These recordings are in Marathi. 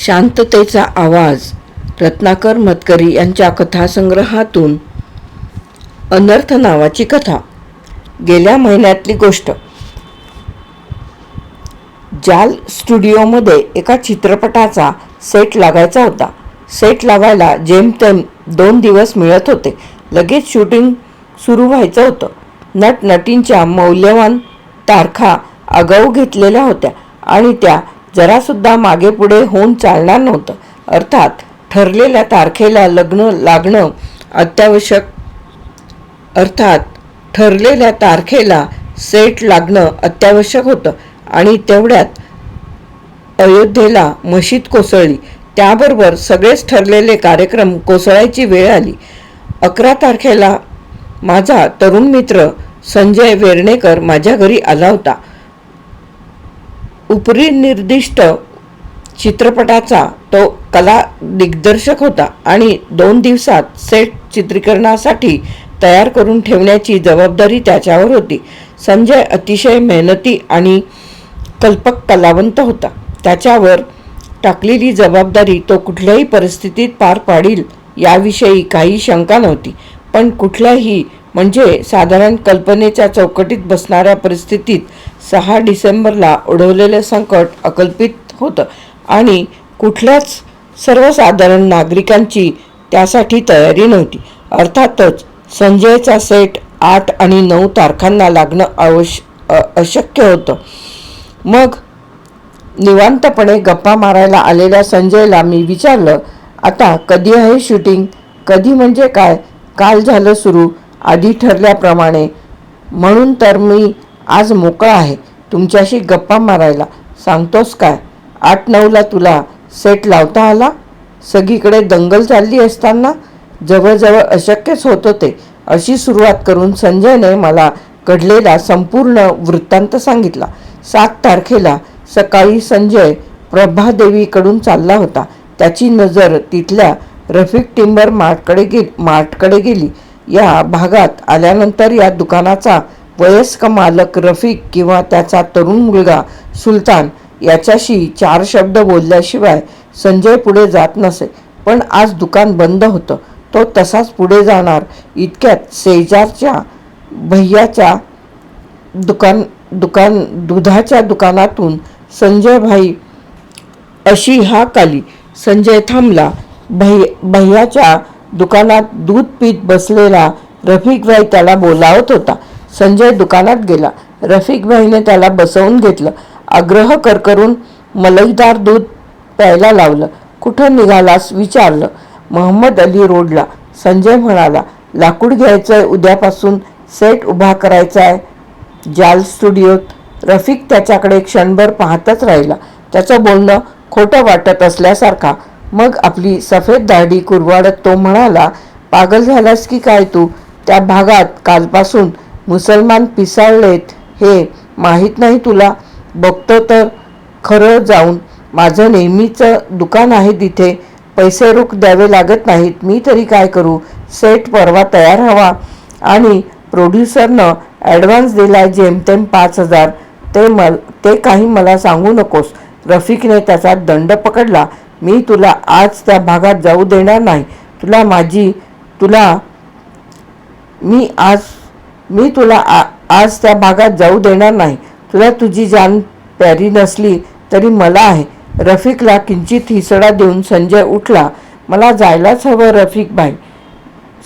शांततेचा आवाज रत्नाकर मतकरी यांच्या कथासंग्रहातून अनर्थ नावाची कथा. गेल्या महिन्यातली गोष्ट. जाल स्टुडिओमध्ये एका चित्रपटाचा सेट लागायचा होता. सेट लावायला जेमतेम दोन दिवस मिळत होते. लगेच शूटिंग सुरू व्हायचं होतं. नट नटींच्या मौल्यवान तारखा आगाऊ घेतलेल्या होत्या आणि त्या जरासुद्धा मागे पुढे होऊन चालणार नव्हतं. अर्थात ठरलेल्या तारखेला लग्न लागणं अत्यावश्यक अर्थात ठरलेल्या तारखेला सेट लागणं अत्यावश्यक होतं आणि तेवढ्यात अयोध्येला मशीद कोसळली. त्याबरोबर सगळेच ठरलेले कार्यक्रम कोसळायची वेळ आली. अकरा तारखेला माझा तरुण मित्र संजय वेर्णेकर माझ्या घरी आला होता. उपरी निर्दिष्ट चित्रपटाचा तो कला दिग्दर्शक होता आणि दोन दिवसात सेट चित्रीकरणासाठी तयार करून ठेवण्याची जबाबदारी त्याच्यावर होती. संजय अतिशय मेहनती आणि कल्पक कलावंत होता. त्याच्यावर टाकलेली जबाबदारी तो कुठल्याही परिस्थितीत पार पाडील याविषयी काही शंका नव्हती. पण कुठल्याही म्हणजे साधारण कल्पनेच्या चौकटीत बसणाऱ्या परिस्थितीत सहा डिसेंबरला ओढवलेलं संकट अकल्पित होतं. आणि कुठल्याच सर्वसाधारण नागरिकांची त्यासाठी तयारी नव्हती. अर्थातच संजयचा सेट आठ आणि नऊ तारखांना लागणं आवश्य अशक्य होतं. मग निवांतपणे गप्पा मारायला आलेल्या संजयला मी विचारलं आता कधी आहे शूटिंग कधी म्हणजे काय? काल झालं सुरू? आधी ठरल्याप्रमाणे. म्हणून तर मी आज मोकळा आहे. तुमच्याशी गप्पा मारायला. सांगतोस काय? आठ नऊला तुला सेट लावता आला? सगळीकडे दंगल चालली असताना? जवळजवळ अशक्यच होत होते अशी सुरुवात करून संजयने मला घडलेला संपूर्ण वृत्तांत सांगितला. सात तारखेला सकाळी संजय प्रभादेवीकडून चालला होता. त्याची नजर तिथल्या रफिक टिंबर मार्टकडे गे मार्टकडे गेली. या भागात आल्यानंतर या दुकानाचा वयस्क मालक रफिक किंवा त्याचा तरुण मुलगा सुलतान याच्याशी चार शब्द बोलल्याशिवाय संजय पुढे जात नसे. पण आज दुकान बंद होतं. तो तसाच पुढे जाणार. इतक्यात शेजारच्या भैयाच्या दुकान दुकान दुधाच्या दुकानातून संजय भाई अशी हाक आली. संजय थांबला. भै भैयाच्या दुकानात दूध पीत बसलेला रफिकभाई त्याला बोलावत होता. संजय दुकानात गेला. रफिकभाईने त्याला बसवून घेतलं. आग्रह करकरून मलईदार दूध प्यायला लावलं. कुठं निघालास विचारलं. महम्मद अली रोडला. संजय म्हणाला लाकूड घ्यायचंय उद्यापासून सेट उभा करायचा आहे जाल स्टुडिओत. रफिक त्याच्याकडे क्षणभर पाहतच राहिला. त्याचं बोलणं खोटं वाटत असल्यासारखा मग आपली सफेद दाढी कुरवाडत तो म्हणाला पागल झालास की काय तू? त्या भागात कालपासून मुसलमान पिसाळलेत. हे माहीत नाही तुला? बघतो तर खरं जाऊन. माझं नेहमीचं दुकान आहे तिथे. पैसे रोख द्यावे लागत नाहीत. मी तरी काय करू? सेट परवा तयार हवा. आणि प्रोड्युसरनं ॲडव्हान्स दिलाय जेमतेम पाच हजार. ते मल ते काही मला सांगू नकोस. रफिकने त्याचा दंड पकडला. मी तुला आज त्या भागात जाऊ देणार नाही. तुला माझी तुला मी आज मी तुला आ- आज त्या भागात जाऊ देणार नाही. तुला तुझी जान प्यारी नसली तरी मला आहे. रफिकला किंचित हिसडा देऊन संजय उठला. मला जायलाच हवं रफिक भाई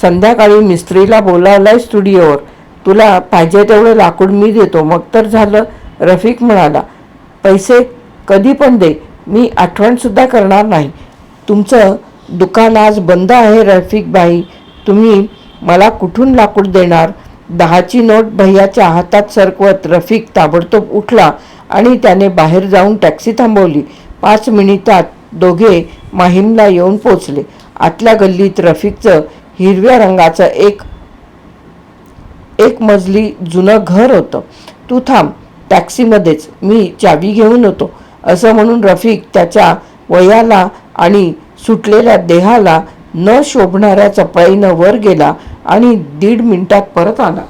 संध्याकाळी मिस्त्रीला बोलावलाय स्टुडिओवर. तुला पाहिजे तेवढं लाकूड मी देतो. मग तर झालं. रफिक म्हणाला पैसे कधी पण दे. मी आठवणसुद्धा करणार नाही. तुमचं दुकान आज बंद आहे रफिक भाई. तुम्ही मला कुठून लाकूड देणार? दहाची नोट भैयाच्या हातात सरकवत रफिक ताबडतोब उठला आणि त्याने बाहेर जाऊन टॅक्सी थांबवली. पाच मिनिटात दोघे माहीमला येऊन पोचले. आतल्या गल्लीत रफिकचं हिरव्या रंगाचं एक एक मजली जुनं घर होतं. तू थांब टॅक्सीमध्येच. मी चावी घेऊन होतो असं म्हणून रफिक त्याच्या वयाला आणि सुटलेल्या देहाला न शोभणाऱ्या चपळाईनं वर गेला आणि दीड मिनिटात परत आला.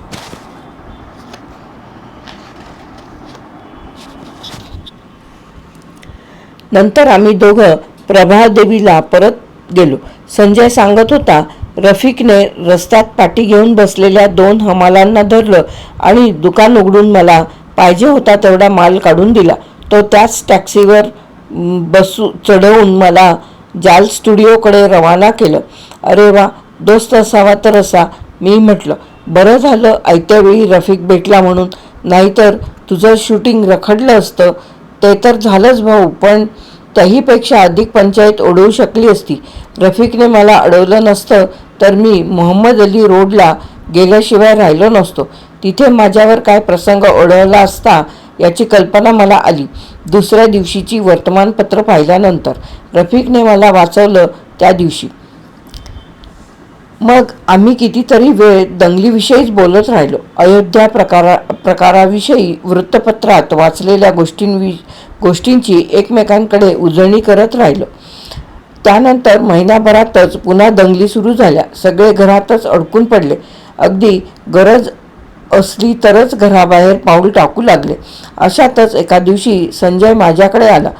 नंतर आम्ही दोघं प्रभादेवीला परत गेलो. संजय सांगत होता रफिकने रस्त्यात पाठी घेऊन बसलेल्या दोन हमालांना धरलं आणि दुकान उघडून मला पाहिजे होता तेवढा माल काढून दिला. तो त्याच टॅक्सीवर बसू चढवून मला जाल स्टुडिओकडे रवाना केलं. अरे वा दोस्त असावा तर असा मी म्हटलं. बरं झालं आयत्या वेळी रफिक भेटला म्हणून. नाहीतर तुझं शूटिंग रखडलं असतं. ते तर झालंच भाऊ पण त्याहीपेक्षा अधिक पंचायत ओढवू शकली असती. रफिकने मला अडवलं नसतं तर मी मोहम्मद अली रोडला गेल्याशिवाय राहिलो नसतो. तिथे माझ्यावर काय प्रसंग ओढवला असता याची कल्पना मला आली. दुसऱ्या दिवशीची वर्तमानपत्र पाहिल्यानंतर रफिकने मला वाचवलं त्या दिवशी. मग आम्ही कितीतरी वेळ दंगलीविषयीच बोलत राहिलो. अयोध्या प्रकारा प्रकाराविषयी वृत्तपत्रात वाचलेल्या गोष्टींवि गोष्टींची एकमेकांकडे उजळणी करत राहिलो. त्यानंतर महिन्याभरातच पुन्हा दंगली सुरू झाल्या. सगळे घरातच अडकून पडले. अगदी गरज असली तरच घराबाहेर पाऊल टाकू लागले. अशातच एका दिवशी संजय माझ्याकडे आला.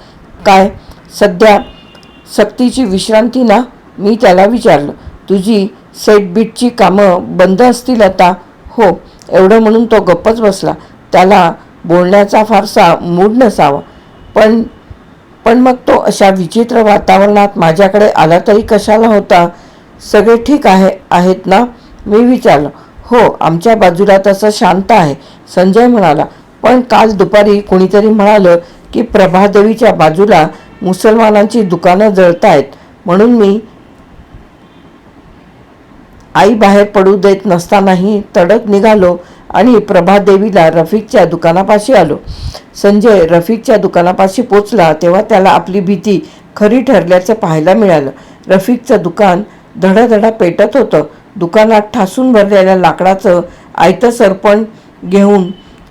काय? सध्या सक्तीची विश्रांती ना? मी त्याला विचारलं. तुझी सेटबीटची कामं बंद असतील आता? हो. एवढं म्हणून तो गप्पच बसला. त्याला बोलण्याचा फारसा मूड नसावा. पण पण मग तो अशा विचित्र वातावरणात माझ्याकडे आला तरी कशाला होता? सगळे ठीक आहे आहेत ना? मी विचारलं. हो आमच्या बाजूला तसं शांत आहे संजय म्हणाला. पण काल दुपारी कोणीतरी म्हणालं की प्रभादेवीच्या बाजूला मुसलमानांची दुकानं जळतायत म्हणून मी आई बाहेर पडू देत नसतानाही तडक निघालो आणि प्रभादेवीला रफिकच्या दुकानापाशी आलो. संजय रफिकच्या दुकानापाशी पोचला तेव्हा त्याला आपली भीती खरी ठरल्याचं पाहायला मिळालं. रफिकचं दुकान धडाधडा पेटत होतं. दुकानात ठासून भरलेल्या लाकडाचं आयतं सरपण घेऊन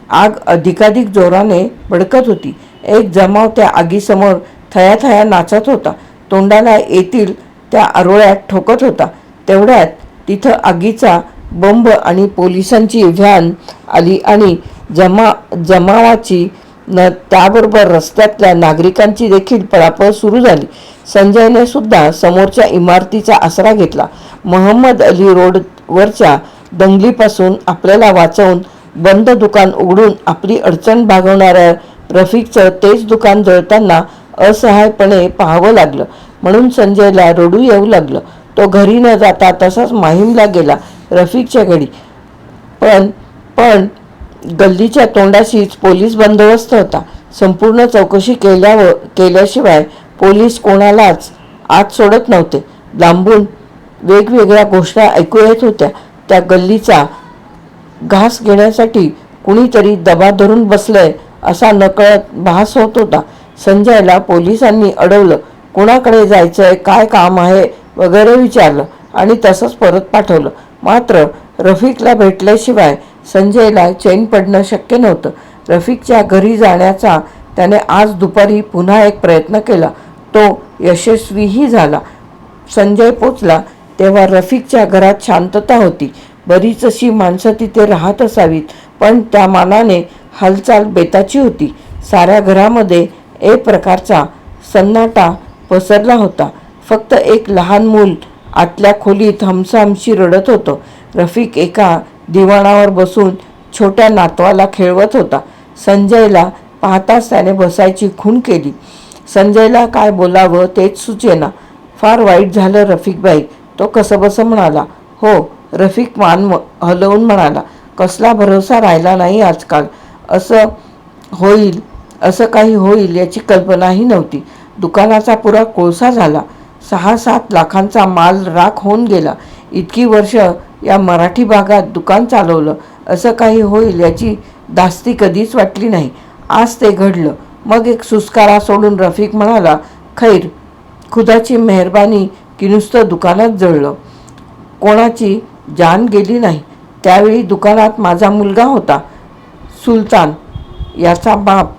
आग अधिकाधिक जोराने भडकत होती. एक जमाव त्या आगीसमोर थयाथया नाचत होता. तोंडाला येतील त्या आरोळ्यात ठोकत होता. तेवढ्यात तिथं आगीचा बंब आणि पोलिसांची व्हॅन आली आणि जमा जमावाची न त्याबरोबर रस्त्यातल्या नागरिकांची देखील पळापळ सुरू झाली. संजयने सुद्धा समोरच्या इमारतीचा आसरा घेतला. महम्मद अली रोडवरच्या दंगलीपासून आपल्याला वाचवून बंद दुकान उघडून आपली अडचण भागवणाऱ्या रफिकचं तेच दुकान जळताना असहायपणे पाहावं लागलं. म्हणून संजयला रडू येऊ लागलं. तो घरी न जाता तसाच माहीमला गेला रफिकच्या घरी. पण पण गल्लीच्या तोंडाशीच पोलीस बंदोबस्त होता. संपूर्ण चौकशी केल्यावर केल्याशिवाय पोलीस कोणालाच आत सोडत नव्हते. लांबून वेगवेगळ्या घोषणा ऐकू येत होत्या. त्या गल्लीचा घास घेण्यासाठी कुणीतरी दबा धरून बसलंय असा नकळत भास होत होता. संजयला पोलिसांनी अडवलं. कुणाकडे जायचंय काय काम आहे वगैरे विचारलं आणि तसंच परत पाठवलं. मात्र रफिकला भेटल्याशिवाय संजयला चैन पडणं शक्य नव्हतं. रफिकच्या घरी जाण्याचा त्याने आज दुपारी पुन्हा एक प्रयत्न केला. तो यशस्वीही झाला. संजय पोचला तेव्हा रफिकच्या घरात शांतता होती. बरीच अशी माणसं तिथे राहत असावीत पण त्या मानाने हालचाल बेताची होती. साऱ्या घरामध्ये एक प्रकारचा सन्नाटा पसरला होता. फक्त एक लहान मूल आतल्या खोलीत हमसाहमशी रडत होतं. रफिक एका दिवाणावर बसून छोट्या नातवाला खेळवत होता. संजयला पाहताच त्याने बसायची खून केली. संजयला काय बोलावं तेच सुचेना. फार वाईट झालं रफिकबाई. तो कसंबसं म्हणाला हो रफिक मान म- हलवून म्हणाला कसला भरोसा राहिला नाही आजकाल. असं होईल असं काही होईल याची कल्पनाही नव्हती. दुकानाचा पुरा कोळसा झाला. सहा सात लाखांचा माल राख होऊन गेला. इतकी वर्ष या मराठी भागात दुकान चालवलं असं काही होईल याची धास्ती कधीच वाटली नाही. आज ते घडलं. मग एक सुस्कारा सोडून रफिक म्हणाला खैर खुदाची मेहरबानी की नुसतं दुकानात जळलं. कोणाची जान गेली नाही. त्यावेळी दुकानात माझा मुलगा होता सुलतान. याचा बाप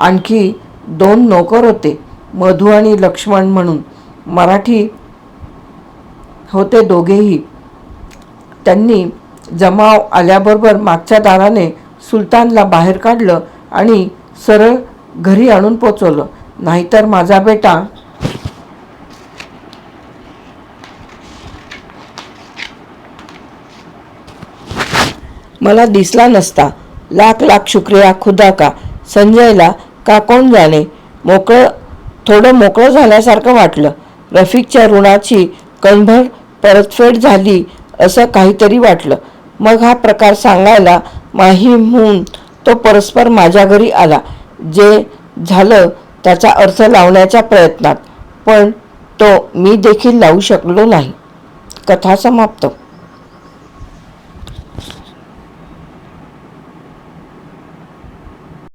आणखी दोन नोकर होते मधु आणि लक्ष्मण म्हणून. मराठी होते दोघेही. त्यांनी जमाव आल्याबरोबर मागच्या दाराने सुलतानला बाहेर काढलं आणि सरळ घरी आणून पोचवलं. नाहीतर माझा बेटा मला दिसला नसता. लाख लाख शुक्रिया खुदा का? संजयला का कोण जाणे. मोकळं थोडं मोकळं झाल्यासारखं वाटलं. रफिकच्या ऋणाची कणभर परतफेड झाली. असं काहीतरी वाटलं. मग हा प्रकार सांगायला माहीमहून तो परस्पर माझ्या घरी आला जे झालं त्याचा अर्थ लावण्याच्या प्रयत्नात. पण तो मी देखील लावू शकलो नाही. कथा समाप्त.